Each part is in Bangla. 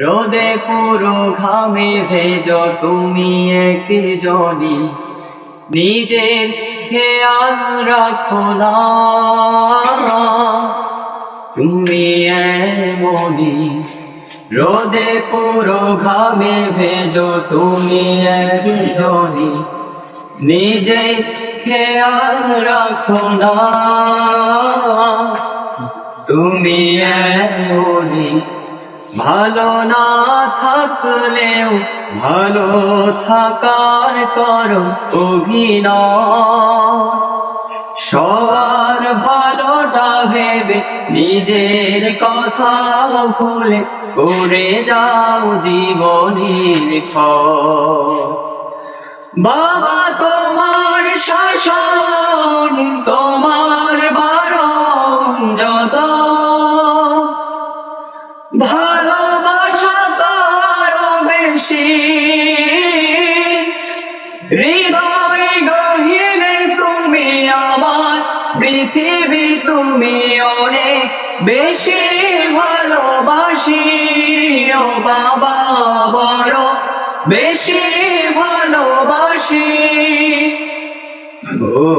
রোদে পুরো ঘামে ভেজ তুমি এক জনি। নিজের খেয়াল রাখো না। তুমি এমনি রোদে পুরো ঘামে ভেজ তুমি এক জনি। নিজে খেয়াল রাখো না। তুমি এমনি ভালো না থাকলেও ভালো থাকার করো সবার ভালোটা ভেবে নিজের কথা ভুলে করে যাও জীবনের বাবা তোমার শাসন পৃথিবী তুমি অনেক বেশি ভালোবাসি। ও বাবা, বড় বেশি ভালোবাসি। ও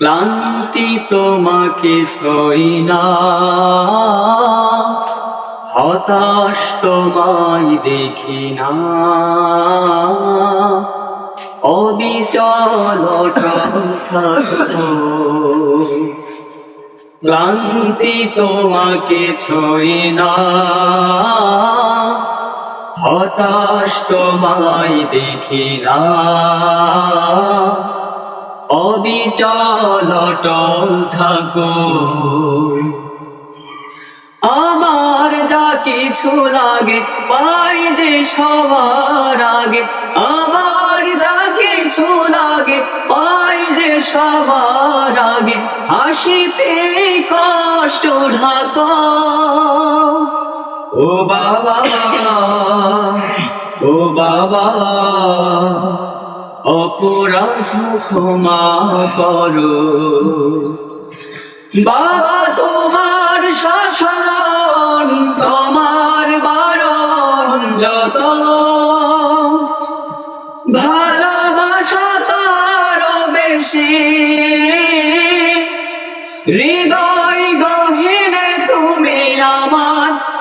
ক্লান্তি তোমাকে ছই না। হতাশ তোমায় দেখি না। অবিচল ক্লান্তি তোমাকে ছই না। হতাশ তোমায় দেখি না। অবিচল থাকো। কিছু লাগে পাই যে সবার আগে। আমার যা কিছু লাগে, পাই যে সবার আগে। হাসিতে কষ্ট ঢাকা। ও বাবা ও বাবা, অপরাধ ক্ষমা করো। বাবা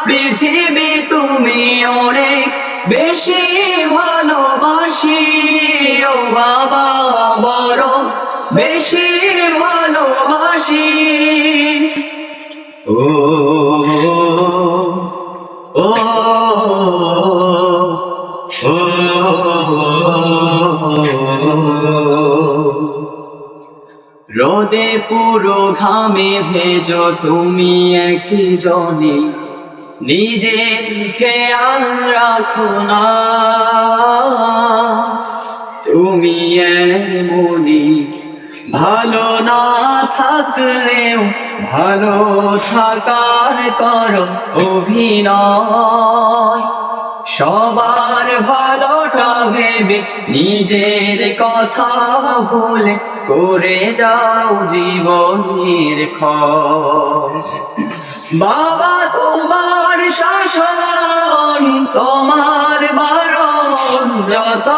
পৃথিবী তুমি অনেক বেশি ভালোবাসি। ও বাবা, বড় বেশি ভালোবাসি। ও ও রোদে পুরো ঘামে ভেজ তুমি এক জনে। নিজের খেয়াল রাখো না। তুমি এমনি ভালো না থাকলেও ভালো থাকার করো অভিনয়। সবার ভালোটা ভেবে নিজের কথা ভুলে করে যাও জীবনের খোঁজ। বাবা, তোমার শাসন, তোমার বারণ যত।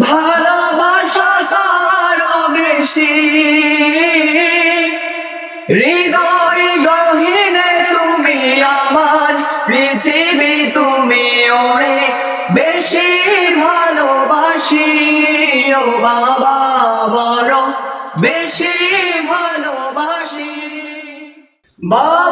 ভালোবাসা তার বেশি বাবা বড় বেশি ভালোবাসি। বাবা